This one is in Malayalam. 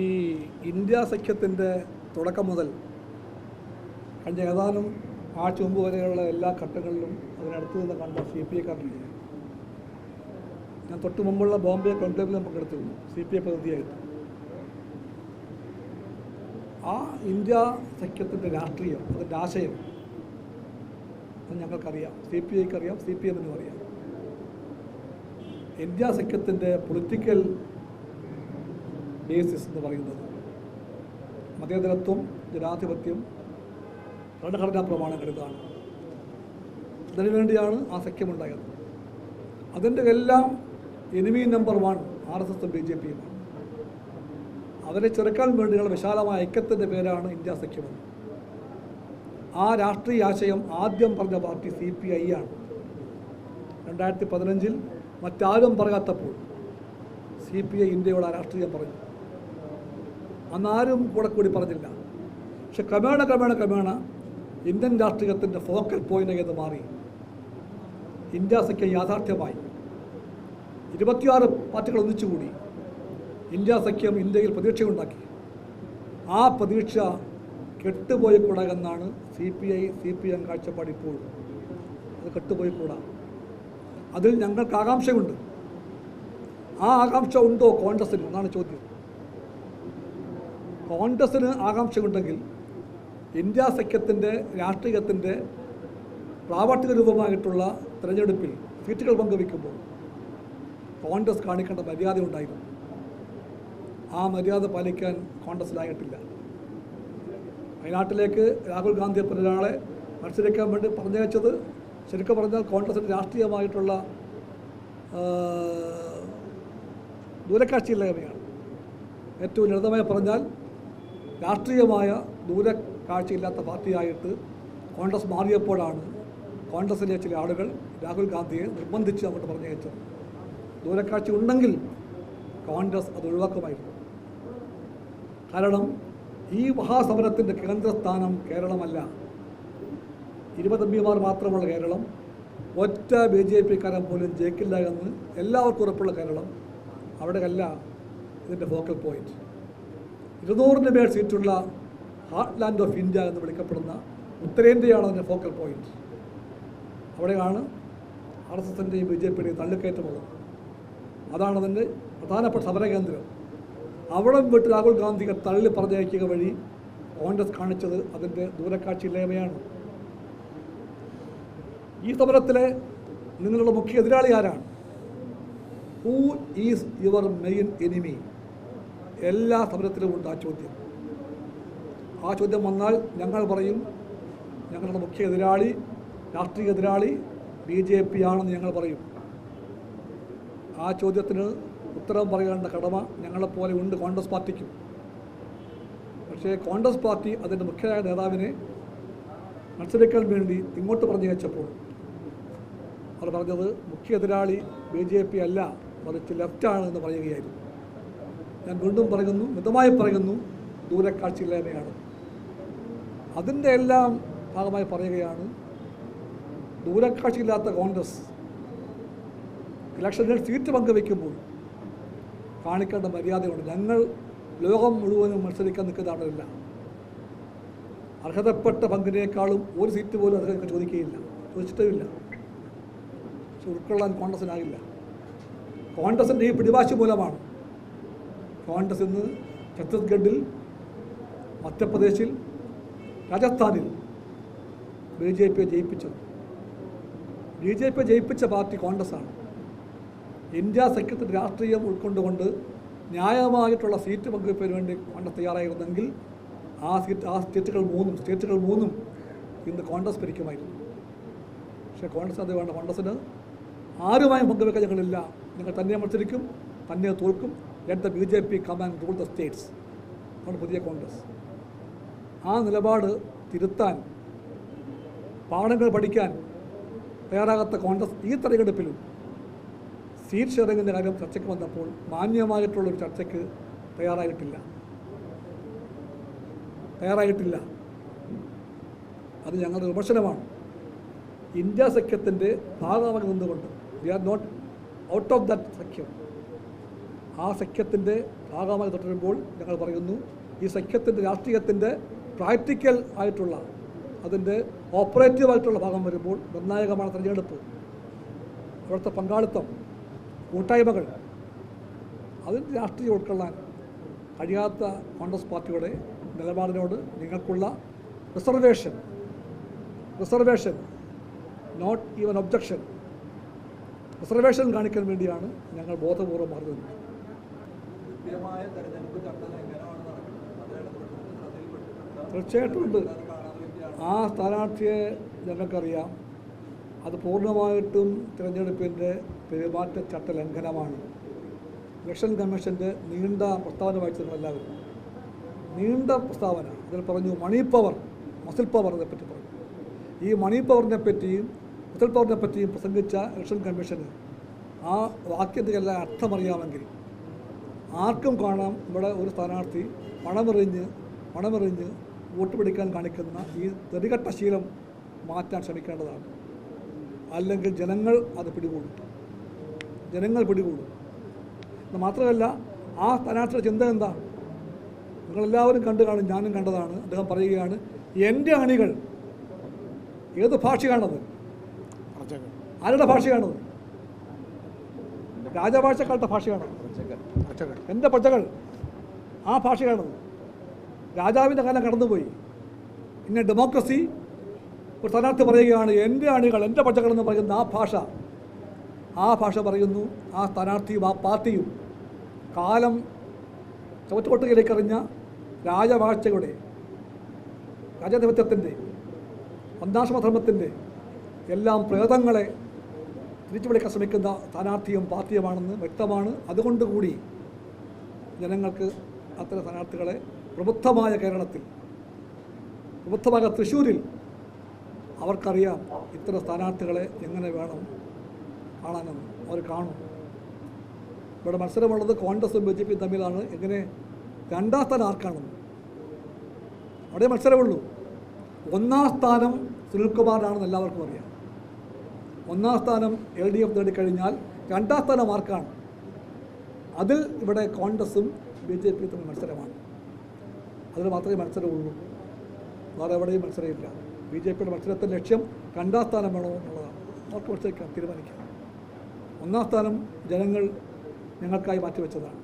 ഈ ഇന്ത്യ സഖ്യത്തിന്റെ തുടക്കം മുതൽ കഴിഞ്ഞ ഏതാനും ആഴ്ച മുമ്പ് വരെയുള്ള എല്ലാ ഘട്ടങ്ങളിലും അതിനടുത്ത് നിന്ന് കണ്ട സി പി ഐക്കാരനെ ഞാൻ. തൊട്ട് മുമ്പുള്ള ബോംബെ കോൺക്ലേവിലും പങ്കെടുത്തിരുന്നു സി പി ഐ പ്രതിനിധിയായിട്ട്. ആ ഇന്ത്യ സഖ്യത്തിന്റെ രാഷ്ട്രീയം അതിന്റെ ആശയം അത് ഞങ്ങൾക്കറിയാം. സി പി ഐക്കറിയാം സി പി എമ്മിനും അറിയാം. ഇന്ത്യ സഖ്യത്തിന്റെ പൊളിറ്റിക്കൽ ബേസിസ് എന്ന് പറയുന്നത്. മതേതരത്വം ജനാധിപത്യം ഭരണഘടനാ പ്രമാണങ്ങൾ ഇതാണ് അതിനുവേണ്ടിയാണ് ആ സഖ്യമുണ്ടായത്. അതിന്റെ എല്ലാം enemy number one R S എസും ബി ജെ പിയുമാണ് അവരെ ചെറുക്കാൻ വേണ്ടിയുള്ള വിശാലമായ ഐക്യത്തിന്റെ പേരാണ് ഇന്ത്യ സഖ്യമെന്ന് ആ രാഷ്ട്രീയ ആശയം ആദ്യം പറഞ്ഞ പാർട്ടി സി പി ഐ ആണ്. രണ്ടായിരത്തി പതിനഞ്ചിൽ മറ്റാരും പറയാത്തപ്പോൾ സി പി ഐ ഇന്ത്യയുടെ ആ രാഷ്ട്രീയം പറഞ്ഞു. അന്നാരും കൂടെ കൂടി പറഞ്ഞില്ല. പക്ഷെ ക്രമേണ ക്രമേണ ക്രമേണ ഇന്ത്യൻ രാഷ്ട്രീയത്തിന്റെ ഫോക്കൽ പോയിന്റ് എന്ന് മാറി. ഇന്ത്യ സഖ്യം യാഥാർത്ഥ്യമായി. ഇരുപത്തിയാറ് പാർട്ടികൾ ഒന്നിച്ചുകൂടി ഇന്ത്യ സഖ്യം ഇന്ത്യയിൽ പ്രതീക്ഷയുണ്ടാക്കി. ആ പ്രതീക്ഷ കെട്ടുപോയിക്കൂടാ എന്നാണ് C P I C P M കാഴ്ചപ്പാട് ഇപ്പോൾ. അത് കെട്ടുപോയിക്കൂടാ അതിൽ ഞങ്ങൾക്ക് ആകാംക്ഷയുണ്ട്. ആ ആകാംക്ഷ ഉണ്ടോ കോൺഗ്രസിന് എന്നാണ് ചോദ്യം. കോൺഗ്രസിന് ആകാംക്ഷയുണ്ടെങ്കിൽ ഇന്ത്യ സഖ്യത്തിന്റെ രാഷ്ട്രീയത്തിന്റെ പ്രാവർത്തിക രൂപമായിട്ടുള്ള തിരഞ്ഞെടുപ്പിൽ സീറ്റുകൾ പങ്കുവയ്ക്കുമ്പോൾ കോൺഗ്രസ് കാണിക്കേണ്ട മര്യാദ ഉണ്ടായിരുന്നു ആ മര്യാദ പാലിക്കാൻ കോൺഗ്രസ്സിലായിട്ടില്ല വയനാട്ടിലേക്ക് രാഹുൽ ഗാന്ധിയെ പിന്നൊരാളെ മത്സരിക്കാൻ വേണ്ടി പറഞ്ഞയച്ചത് ശരിക്കും പറഞ്ഞാൽ കോൺഗ്രസിന്റെ രാഷ്ട്രീയമായിട്ടുള്ള ദൂരക്കാഴ്ചയില്ലായ്മയാണ്. ഏറ്റവും ലളിതമായി പറഞ്ഞാൽ രാഷ്ട്രീയമായ ദൂരക്കാഴ്ചയില്ലാത്ത പാർട്ടിയായിട്ട് കോൺഗ്രസ് മാറിയപ്പോഴാണ് കോൺഗ്രസിലെ ചില ആളുകൾ രാഹുൽ ഗാന്ധിയെ നിർബന്ധിച്ച് അങ്ങോട്ട് പറഞ്ഞയച്ചത്. ദൂരക്കാഴ്ച ഉണ്ടെങ്കിൽ കോൺഗ്രസ് അത് ഒഴിവാക്കുമായിരുന്നു. കാരണം ഈ മഹാസമരത്തിന്റെ കേന്ദ്രസ്ഥാനം കേരളമല്ല. ഇരുപത് എം മാത്രമുള്ള കേരളം ഒറ്റ ബി ജെ പിക്കാരൻ പോലും ജയിക്കില്ല എന്ന് എല്ലാവർക്കും ഉറപ്പുള്ള കേരളം അവിടെയല്ല ഇതിന്റെ ഫോക്കൽ പോയിന്റ്. ഇരുന്നൂറിന് മേൽ സീറ്റുള്ള ഹാർട്ട് ലാൻഡ് ഓഫ് ഇന്ത്യ എന്ന് വിളിക്കപ്പെടുന്ന ഉത്തരേന്ത്യയാണ് അതിന്റെ ഫോക്കൽ പോയിന്റ്. അവിടെയാണ് ആർ എസ് എസിന്റെയും ബി ജെ പിയുടെയും തള്ളിക്കയറ്റമുള്ളത്. അതാണ് അതിന്റെ പ്രധാനപ്പെട്ട സമരകേന്ദ്രം. അവിടെ വിട്ട് രാഹുൽ ഗാന്ധിയെ തള്ളി പറഞ്ഞയക്കുക വഴി കോൺഗ്രസ് കാണിച്ചത് അതിന്റെ ദൂരക്കാഴ്ചയില്ലായ്മയാണ് ഈ സമരത്തിലെ നിങ്ങളുടെ മുഖ്യ എതിരാളി ആരാണ്? Who is your main enemy എല്ലാ സമരത്തിലും ഉണ്ട് ആ ചോദ്യം. ആ ചോദ്യം വന്നാൽ ഞങ്ങൾ പറയും ഞങ്ങളുടെ മുഖ്യ എതിരാളി രാഷ്ട്രീയ എതിരാളി ബി ജെ പി ആണെന്ന് ഞങ്ങൾ പറയും. ആ ചോദ്യത്തിന് ഉത്തരം പറയേണ്ട കടമ ഞങ്ങളെപ്പോലെ ഉണ്ട് കോൺഗ്രസ് പാർട്ടിക്കും. പക്ഷേ കോൺഗ്രസ് പാർട്ടി അതിന്റെ മുഖ്യനായ നേതാവിനെ മത്സരിക്കാൻ വേണ്ടി ഇങ്ങോട്ട് പറഞ്ഞു വെച്ചപ്പോൾ അവർ പറഞ്ഞത് മുഖ്യ എതിരാളി ബി ജെ പി അല്ല മറിച്ച് ലെഫ്റ്റാണ് എന്ന് പറയുകയായിരുന്നു. ഞാൻ വീണ്ടും പറയുന്നു മിതമായി പറയുന്നു ദൂരക്കാഴ്ചയില്ലായ്മയാണ്. അതിന്റെ എല്ലാം ഭാഗമായി പറയുകയാണ് ദൂരക്കാഴ്ചയില്ലാത്ത കോൺഗ്രസ് ഇലക്ഷനിൽ സീറ്റ് പങ്കുവയ്ക്കുമ്പോൾ കാണിക്കേണ്ട മര്യാദയുണ്ട്. ഞങ്ങൾ ലോകം മുഴുവനും മത്സരിക്കാൻ നിൽക്കുന്നതാണല്ല അർഹതപ്പെട്ട പങ്കിനേക്കാളും ഒരു സീറ്റ് പോലും അദ്ദേഹം ചോദിക്കുകയില്ല. ചോദിച്ചിട്ടുമില്ല. പക്ഷെ ഉൾക്കൊള്ളാൻ കോൺഗ്രസിനാകില്ല. കോൺഗ്രസിന്റെ ഈ പിടിവാശി മൂലമാണ് കോൺഗ്രസ് ഇന്ന് ഛത്തീസ്ഗഡിൽ മധ്യപ്രദേശിൽ രാജസ്ഥാനിൽ ബി ജെ പിയെ ജയിപ്പിച്ചത്. ബി ജെ പിയെ ജയിപ്പിച്ച പാർട്ടി കോൺഗ്രസ്സാണ്. ഇന്ത്യ സഖ്യത്തിൽ രാഷ്ട്രീയം ഉൾക്കൊണ്ടുകൊണ്ട് ന്യായമായിട്ടുള്ള സീറ്റ് പങ്കുവയ്പ്പിന് വേണ്ടി കോൺഗ്രസ് തയ്യാറായിരുന്നെങ്കിൽ ആ സീറ്റ് ആ സ്റ്റേറ്റുകൾ മൂന്നും സ്റ്റേറ്റുകൾ മൂന്നും ഇന്ന് കോൺഗ്രസ് ഭരിക്കുമായിരുന്നു. പക്ഷേ കോൺഗ്രസ് അത് വേണ്ട കോൺഗ്രസ്സിന് ആരുമായും പങ്കുവെക്കാൻ ഞങ്ങളില്ല. ഞങ്ങൾ തന്നെ മത്സരിക്കും തന്നെ തോൽക്കും. Let the B J P come and rule the states ആണ് പുതിയ കോൺഗ്രസ്. ആ നിലപാട് തിരുത്താൻ പാഠങ്ങൾ പഠിക്കാൻ തയ്യാറാകാത്ത കോൺഗ്രസ് ഈ തെരഞ്ഞെടുപ്പിലും സീറ്റ് ഷെയറിങ്ങിന്റെ കാര്യം ചർച്ചയ്ക്ക് വന്നപ്പോൾ മാന്യമായിട്ടുള്ളൊരു ചർച്ചയ്ക്ക് തയ്യാറായിട്ടില്ല. തയ്യാറായിട്ടില്ല. അത് ഞങ്ങളുടെ വിമർശനമാണ്. ഇന്ത്യ സഖ്യത്തിന്റെ ഭാഗമായി നിന്നുകൊണ്ട് we are not out of that സഖ്യം ആ സഖ്യത്തിന്റെ ഭാഗമായി തുടരുമ്പോൾ ഞങ്ങൾ പറയുന്നു ഈ സഖ്യത്തിന്റെ രാഷ്ട്രീയത്തിന്റെ പ്രാക്ടിക്കൽ ആയിട്ടുള്ള അതിന്റെ ഓപ്പറേറ്റീവ് ആയിട്ടുള്ള ഭാഗം വരുമ്പോൾ നിർണായകമാണ് തിരഞ്ഞെടുപ്പ്. അവിടുത്തെ പങ്കാളിത്തം കൂട്ടായ്മകൾ അതിന്റെ രാഷ്ട്രീയം ഉൾക്കൊള്ളാൻ കഴിയാത്ത കോൺഗ്രസ് പാർട്ടിയുടെ നിലപാടിനോട് നിങ്ങൾക്കുള്ള reservation reservation not even objection reservation കാണിക്കാൻ വേണ്ടിയാണ് ഞങ്ങൾ ബോധപൂർവം മാറുന്നത് കൃത്യമായ തെരഞ്ഞെടുപ്പ് ചട്ടലംഘനമാണ് നടക്കുന്നത്? അത് ശ്രദ്ധയിൽപ്പെട്ടിട്ടുണ്ട്? തീർച്ചയായിട്ടും ഉണ്ട്. ആ സ്ഥാനാർത്ഥിയെ ഞങ്ങൾക്കറിയാം. അത് പൂർണമായിട്ടും തിരഞ്ഞെടുപ്പിന്റെ പെരുമാറ്റച്ചട്ട ലംഘനമാണ്. ഇലക്ഷൻ കമ്മീഷന്റെ നീണ്ട പ്രസ്താവന വായിച്ചു നിങ്ങളെല്ലാവരും നീണ്ട പ്രസ്താവന. ഇതിൽ പറഞ്ഞു മണി പവർ മസിൽ പവറിനെ പറ്റി പറഞ്ഞു. ഈ മണി പവറിനെ പറ്റിയും മസിൽ പവറിനെ പറ്റിയും പ്രസംഗിച്ച ഇലക്ഷൻ കമ്മീഷന് ആ വാക്യത്തിനെല്ലാം അർത്ഥമറിയാമെങ്കിൽ ആർക്കും കാണാം ഇവിടെ ഒരു സ്ഥാനാർത്ഥി പണമെറിഞ്ഞ് പണമെറിഞ്ഞ് വോട്ട് പിടിക്കാൻ കാണിക്കുന്ന ഈ തെറികെട്ട ശീലം മാറ്റാൻ ശ്രമിക്കേണ്ടതാണ്. അല്ലെങ്കിൽ ജനങ്ങൾ അത് പിടികൂടും. ജനങ്ങൾ പിടികൂടും. മാത്രമല്ല ആ സ്ഥാനാർത്ഥിയുടെ ചിന്ത എന്താ? നിങ്ങളെല്ലാവരും കണ്ടു കാണും ഞാനും കണ്ടതാണ്. അദ്ദേഹം പറയുകയാണ് എന്റെ അണികൾ ഏത് ഭാഷയാണത്? ആരുടെ ഭാഷയാണത്? രാജഭാഷക്കാരുടെ ഭാഷയാണത് എന്റെ പച്ചകൾ ആ ഭാഷയാണത് രാജാവിന്റെ കാലം കടന്നുപോയി. പിന്നെ ഡെമോക്രസി ഒരു സ്ഥാനാർത്ഥി പറയുകയാണ് എന്റെ അണികൾ എന്റെ പച്ചകൾ എന്ന് പറയുന്ന ആ ഭാഷ ആ ഭാഷ പറയുന്നു ആ സ്ഥാനാർത്ഥിയും ആ പാർട്ടിയും കാലം ചുവറ്റുകൊട്ടുകയിലേക്ക് എറിഞ്ഞ രാജവാഴ്ചയുടെ രാജാധിപത്യത്തിന്റെ ഒന്നാശ്രമധർമ്മത്തിന്റെ എല്ലാം പ്രേതങ്ങളെ തിരിച്ചു വിളിക്കാൻ ശ്രമിക്കുന്ന സ്ഥാനാർത്ഥിയും പാർട്ടിയുമാണെന്ന് വ്യക്തമാണ്. അതുകൊണ്ടുകൂടി ജനങ്ങൾക്ക് അത്തരം സ്ഥാനാർത്ഥികളെ പ്രബുദ്ധമായ കേരളത്തിൽ പ്രബുദ്ധമായ തൃശ്ശൂരിൽ അവർക്കറിയാം ഇത്തരം സ്ഥാനാർത്ഥികളെ എങ്ങനെ വേണം കാണാനെന്ന്. അവർ കാണും. ഇവിടെ മത്സരമുള്ളത് കോൺഗ്രസും ബി ജെ പിയും തമ്മിലാണ്. എങ്ങനെ രണ്ടാം സ്ഥാനം ആർക്കാണെന്ന്. അവിടെ മത്സരമുള്ളൂ. ഒന്നാം സ്ഥാനം സുനിൽകുമാറിനാണെന്ന് എല്ലാവർക്കും അറിയാം. ഒന്നാം സ്ഥാനം എൽ ഡി എഫ് നേടിക്കഴിഞ്ഞാൽ രണ്ടാം സ്ഥാനം ആർക്കാണ്? അതിൽ ഇവിടെ കോൺഗ്രസും ബി ജെ പി തമ്മിൽ മത്സരമാണ്. അതിൽ മാത്രമേ മത്സരമുള്ളൂ. വേറെ എവിടെയും മത്സരമില്ല. ബി ജെ പിയുടെ മത്സരത്തിന്റെ ലക്ഷ്യം രണ്ടാം സ്ഥാനം വേണോ എന്നുള്ളതാണ്. അവർക്ക് മത്സരിക്കാം തീരുമാനിക്കാം. ഒന്നാം സ്ഥാനം ജനങ്ങൾ ഞങ്ങൾക്കായി മാറ്റിവെച്ചതാണ്.